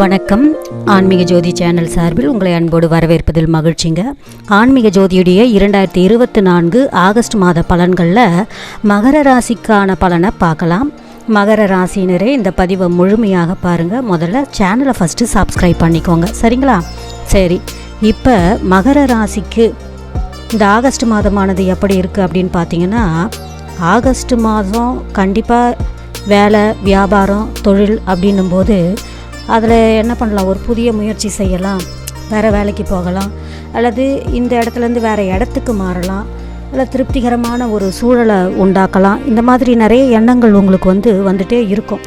வணக்கம். ஆன்மீக ஜோதி சேனல் சார்பில் உங்களை அன்போடு வரவேற்பதில் மகிழ்ச்சிங்க. ஆன்மீக ஜோதியுடைய இரண்டாயிரத்தி இருபத்தி நான்கு ஆகஸ்ட் மாத பலன்களில் மகர ராசிக்கான பலனை பார்க்கலாம். மகர ராசினரே இந்த பதிவை முழுமையாக பாருங்கள் முதல்ல சேனலை ஃபஸ்ட்டு சப்ஸ்கிரைப் பண்ணிக்கோங்க. சரிங்களா? சரி. இப்போ மகர ராசிக்கு இந்த ஆகஸ்ட் மாதமானது எப்படி இருக்குது அப்படின்னு பார்த்தீங்கன்னா ஆகஸ்ட் மாதம் கண்டிப்பாக வேலை வியாபாரம் தொழில் அப்படின்னும் போது அதில் என்ன பண்ணலாம்? ஒரு புதிய முயற்சி செய்யலாம். வேறு வேலைக்கு போகலாம். அல்லது இந்த இடத்துலேருந்து வேறு இடத்துக்கு மாறலாம். இல்லை திருப்திகரமான ஒரு சூழலை உண்டாக்கலாம். இந்த மாதிரி நிறைய எண்ணங்கள் உங்களுக்கு வந்து வந்துட்டே இருக்கும்.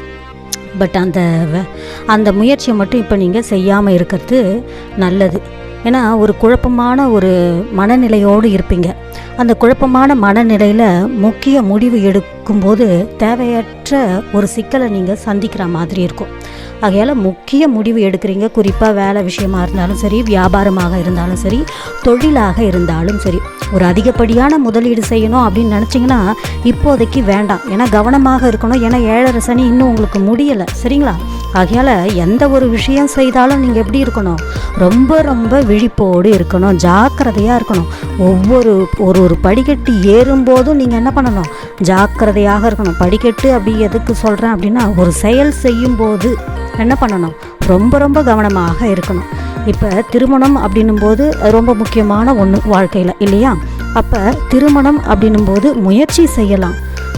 பட் அந்த வ- அந்த முயற்சியை மட்டும் இப்போ நீங்கள் செய்யாமல் இருக்கிறது நல்லது. ஏன்னா ஒரு குழப்பமான ஒரு மனநிலையோடு இருப்பீங்க. அந்த குழப்பமான மனநிலையில் முக்கிய முடிவு எடுக்கும்போது தேவையற்ற ஒரு சிக்கலை நீங்கள் சந்திக்கிற மாதிரி இருக்கும். ஆகையால் முக்கிய முடிவு எடுக்கிறீங்க. குறிப்பாக வேலை விஷயமா இருந்தாலும் சரி வியாபாரமாக இருந்தாலும் சரி தொழிலாக இருந்தாலும் சரி. ஒரு அதிகப்படியான முதலீடு செய்யணும் அப்படின்னு நினச்சிங்கன்னா இப்போதைக்கு வேண்டாம். ஏன்னா கவனமாக இருக்கணும். ஏன்னா ஏழரை சனி இன்னும் உங்களுக்கு முடியலை. சரிங்களா? ஆகையால் எந்த ஒரு விஷயம் செய்தாலும் நீங்கள் எப்படி இருக்கணும்? ரொம்ப ரொம்ப விழிப்போடு இருக்கணும் ஜாக்கிரதையாக இருக்கணும். ஒவ்வொரு ஒரு ஒரு படிக்கட்டு ஏறும்போதும் நீங்கள் என்ன பண்ணணும்? ஜாக்கிரதையாக இருக்கணும். படிக்கட்டு அப்படி எதுக்கு சொல்கிறேன் அப்படின்னா ஒரு செயல் செய்யும்போது என்ன பண்ணணும்? ரொம்ப ரொம்ப கவனமாக இருக்கணும். இப்போ திருமணம் அப்படின்னும் போது ரொம்ப முக்கியமான ஒன்று வாழ்க்கையில் இல்லையா? அப்போ திருமணம் அப்படின்னும் போது முயற்சி செய்யலாம்.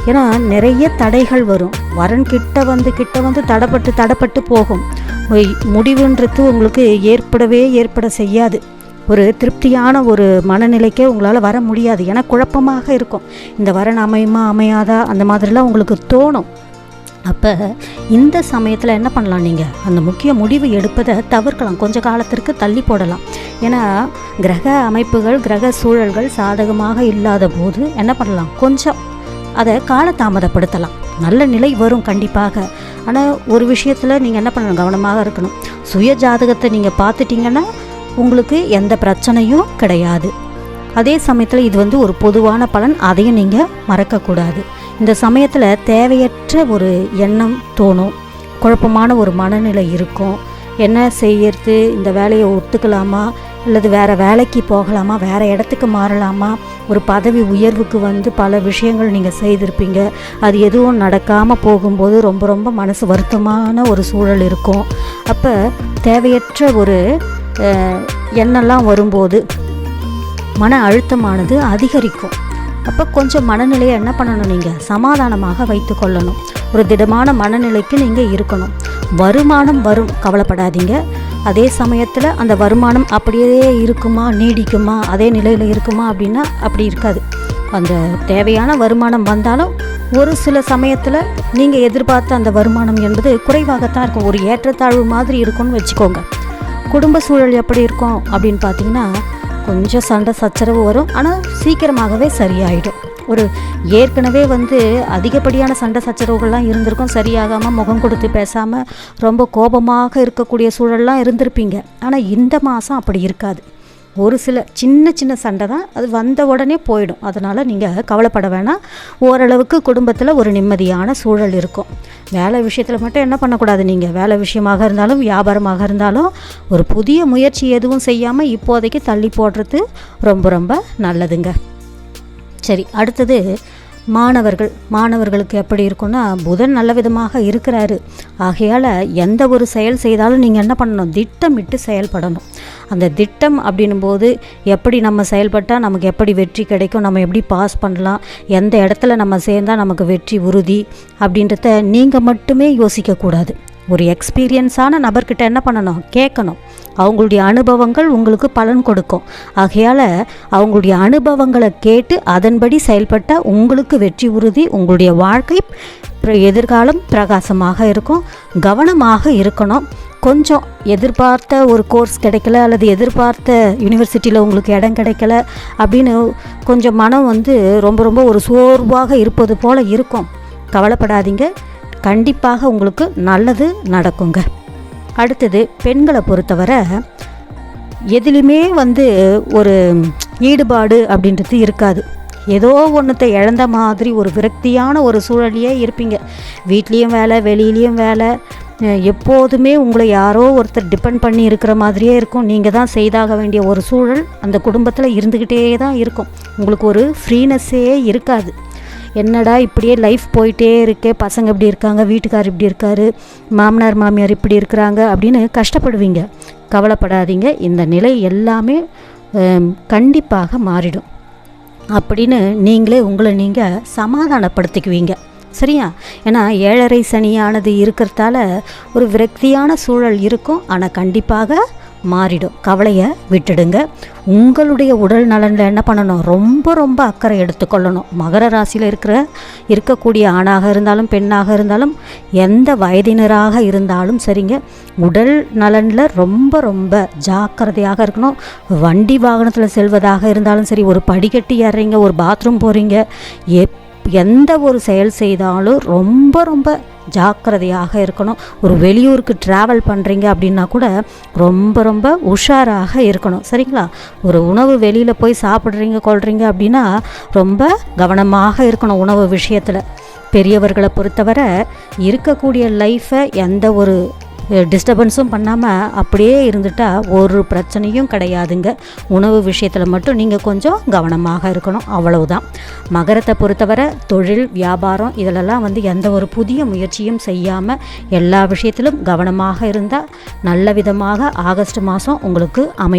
ஏன்னா நிறைய தடைகள் வரும். வரன் கிட்ட வந்து கிட்ட வந்து தடப்பட்டு தடப்பட்டு போகும். முடிவுன்றது உங்களுக்கு ஏற்படவே ஏற்பட செய்யாது. ஒரு திருப்தியான ஒரு மனநிலைக்கே உங்களால் வர முடியாது. ஏன்னா குழப்பமாக இருக்கும். இந்த வரன் அமையுமா அமையாதா? அந்த மாதிரிலாம் உங்களுக்கு தோணும். அப்போ இந்த சமயத்தில் என்ன பண்ணலாம் நீங்கள் அந்த முக்கிய முடிவு எடுப்பதை தவிர்க்கலாம். கொஞ்ச காலத்திற்கு தள்ளி போடலாம். ஏன்னா கிரக அமைப்புகள் கிரக சூழல்கள் சாதகமாக இல்லாத போது என்ன பண்ணலாம்? கொஞ்சம் அதை காலதாமதப்படுத்தலாம். நல்ல நிலை வரும் கண்டிப்பாக. ஆனால் ஒரு விஷயத்தில் நீங்கள் என்ன பண்ணணும்? கவனமாக இருக்கணும். சுய ஜாதகத்தை நீங்கள் பார்த்துட்டிங்கன்னா உங்களுக்கு எந்த பிரச்சனையும் கிடையாது. அதே சமயத்தில் இது வந்து ஒரு பொதுவான பலன். அதையும் நீங்கள் மறக்கக்கூடாது. இந்த சமயத்தில் தேவையற்ற ஒரு எண்ணம் தோணும். குழப்பமான ஒரு மனநிலை இருக்கும். என்ன செய்யறது? இந்த வேலையை ஒத்துக்கலாமா? அல்லது வேறு வேலைக்கு போகலாமா வேறு இடத்துக்கு மாறலாமா ஒரு பதவி உயர்வுக்கு வந்து பல விஷயங்கள் நீங்கள் செய்திருப்பீங்க. அது எதுவும் நடக்காமல் போகும்போது ரொம்ப ரொம்ப மனசு வருத்தமான ஒரு சூழல் இருக்கும். அப்போ தேவையற்ற ஒரு எண்ணெல்லாம் வரும்போது மன அழுத்தமானது அதிகரிக்கும். அப்போ கொஞ்சம் மனநிலையை என்ன பண்ணணும் நீங்கள் சமாதானமாக வைத்து கொள்ளணும். ஒரு திடமான மனநிலைக்கு நீங்கள் இருக்கணும். வருமானம் வரும் கவலைப்படாதீங்க. அதே சமயத்தில் அந்த வருமானம் அப்படியே இருக்குமா நீடிக்குமா அதே நிலையில் இருக்குமா அப்படின்னா அப்படி இருக்காது. அந்த தேவையான வருமானம் வந்தாலும் ஒரு சில சமயத்தில் நீங்கள் எதிர்பார்த்த அந்த வருமானம் என்பது குறைவாகத்தான் இருக்கும். ஒரு ஏற்றத்தாழ்வு மாதிரி இருக்கும்னு வச்சுக்கோங்க. குடும்ப சூழல் எப்படி இருக்கும் அப்படின்னு பார்த்தீங்கன்னா கொஞ்சம் சண்டை சச்சரவு வரும். ஆனால் சீக்கிரமாகவே சரியாயிடும். ஒரு ஏற்கனவே வந்து அதிகப்படியான சண்டை சச்சரவுகள்லாம் இருந்திருக்கும். சரியாகாமல் முகம் கொடுத்து பேசாமல் ரொம்ப கோபமாக இருக்கக்கூடிய சூழல்லாம் இருந்திருப்பீங்க. ஆனால் இந்த மாதம் அப்படி இருக்காது. ஒரு சில சின்ன சின்ன சண்டை தான் அது வந்த உடனே போயிடும். அதனால் நீங்கள் கவலைப்பட வேணாம். ஓரளவுக்கு குடும்பத்தில் ஒரு நிம்மதியான சூழல் இருக்கும். வேலை விஷயத்தில் மட்டும் என்ன பண்ணக்கூடாது நீங்கள் வேலை விஷயமாக இருந்தாலும் வியாபாரமாக இருந்தாலும் ஒரு புதிய முயற்சி எதுவும் செய்யாமல் இப்போதைக்கு தள்ளி போடுறது ரொம்ப ரொம்ப நல்லதுங்க. சரி அடுத்தது மாணவர்கள் மாணவர்களுக்கு எப்படி இருக்கும்னா புதன் நல்ல விதமாக இருக்கிறாரு. ஆகையால் எந்த ஒரு செயல் செய்தாலும் நீங்கள் என்ன பண்ணணும்? திட்டமிட்டு செயல்படணும். அந்த திட்டம் அப்படின்னும் போது எப்படி நம்ம செயல்பட்டால் நமக்கு எப்படி வெற்றி கிடைக்கும் நம்ம எப்படி பாஸ் பண்ணலாம் எந்த இடத்துல நம்ம சேர்ந்தால் நமக்கு வெற்றி உறுதி அப்படின்றத நீங்கள் மட்டுமே யோசிக்கக்கூடாது ஒரு எக்ஸ்பீரியன்ஸான நபர்கிட்ட என்ன பண்ணணும்? கேட்கணும். அவங்களுடைய அனுபவங்கள் உங்களுக்கு பலன் கொடுக்கும். ஆகையால் அவங்களுடைய அனுபவங்களை கேட்டு அதன்படி செயல்பட்ட உங்களுக்கு வெற்றி உறுதி உங்களுடைய வாழ்க்கை பிர- எதிர்காலம் பிரகாசமாக இருக்கும் கவனமாக இருக்கணும். கொஞ்சம் எதிர்பார்த்த ஒரு கோர்ஸ் கிடைக்கல அல்லது எதிர்பார்த்த யூனிவர்சிட்டியில் உங்களுக்கு இடம் கிடைக்கல அப்படின்னு கொஞ்சம் மனம் வந்து ரொம்ப ரொம்ப ஒரு சோர்வாக இருப்பது போல் இருக்கும். கவலைப்படாதீங்க. கண்டிப்பாக உங்களுக்கு நல்லது நடக்குங்க. அடுத்தது பெண்களை பொறுத்தவரை எதுலேயுமே வந்து ஒரு ஈடுபாடு அப்படின்றது இருக்காது. ஏதோ ஒன்றத்தை இழந்த மாதிரி ஒரு விரக்தியான ஒரு சூழலையே இருப்பீங்க. வீட்லேயும் வேலை வெளியிலையும் வேலை எப்போதுமே உங்களை யாரோ ஒருத்தர் டிபெண்ட் பண்ணி இருக்கிற மாதிரியே இருக்கும். நீங்கள் தான் செய்தாக வேண்டிய ஒரு சூழல் அந்த குடும்பத்தில் இருந்துக்கிட்டே தான் இருக்கும். உங்களுக்கு ஒரு ஃப்ரீனஸ்ஸே இருக்காது. என்னடா இப்படியே லைஃப் போயிட்டே இருக்கே பசங்க இப்படி இருக்காங்க வீட்டுக்கார் இப்படி இருக்காரு மாமனார் மாமியார் இப்படி இருக்கிறாங்க அப்படின்னு கஷ்டப்படுவீங்க. கவலைப்படாதீங்க. இந்த நிலை எல்லாமே கண்டிப்பாக மாறிடும். அப்படின்னு நீங்களே உங்களை நீங்கள் சமாதானப்படுத்திக்குவீங்க. சரியா? ஏன்னா ஏழரை சனியானது இருக்கிறதால ஒரு விரக்தியான சூழல் இருக்கும். ஆனால் கண்டிப்பாக மாறிடும். கவலையை விட்டுடுங்க. உங்களுடைய உடல் நலனில் என்ன பண்ணணும்? ரொம்ப ரொம்ப அக்கறை எடுத்துக்கொள்ளணும். மகர ராசியில் இருக்கிற இருக்கக்கூடிய ஆணாக இருந்தாலும் பெண்ணாக இருந்தாலும் எந்த வயதினராக இருந்தாலும் சரிங்க. உடல் நலனில் ரொம்ப ரொம்ப ஜாக்கிரதையாக இருக்கணும். வண்டி வாகனத்தில் செல்வதாக இருந்தாலும் சரி ஒரு படிக்கட்டு ஏறுறீங்க ஒரு பாத்ரூம் போகிறீங்க எப் எந்த ஒரு செயல் செய்தாலும் ரொம்ப ரொம்ப ஜாக்கிரதையாக இருக்கணும். ஒரு வெளியூருக்கு ட்ராவல் பண்ணுறீங்க அப்படின்னா கூட ரொம்ப ரொம்ப உஷாராக இருக்கணும். சரிங்களா? ஒரு உணவு வெளியில் போய் சாப்பிட்றீங்க கொள்றீங்க அப்படின்னா ரொம்ப கவனமாக இருக்கணும் உணவு விஷயத்தில். பெரியவர்களை பொறுத்தவரை இருக்கக்கூடிய லைஃப்பை எந்த ஒரு டிஸ்டர்பன்ஸும் பண்ணாமல் அப்படியே இருந்துட்டா ஒரு பிரச்சனையும் கிடையாதுங்க. உணவு விஷயத்தில் மட்டும் நீங்கள் கொஞ்சம் கவனமாக இருக்கணும். அவ்வளவுதான். மகரத்தை பொறுத்தவரை தொழில் வியாபாரம் இதிலெல்லாம் வந்து எந்த ஒரு புதிய முயற்சியும் செய்யாமல் எல்லா விஷயத்திலும் கவனமாக இருந்தால் நல்ல விதமாக ஆகஸ்ட் மாதம் உங்களுக்கு அமை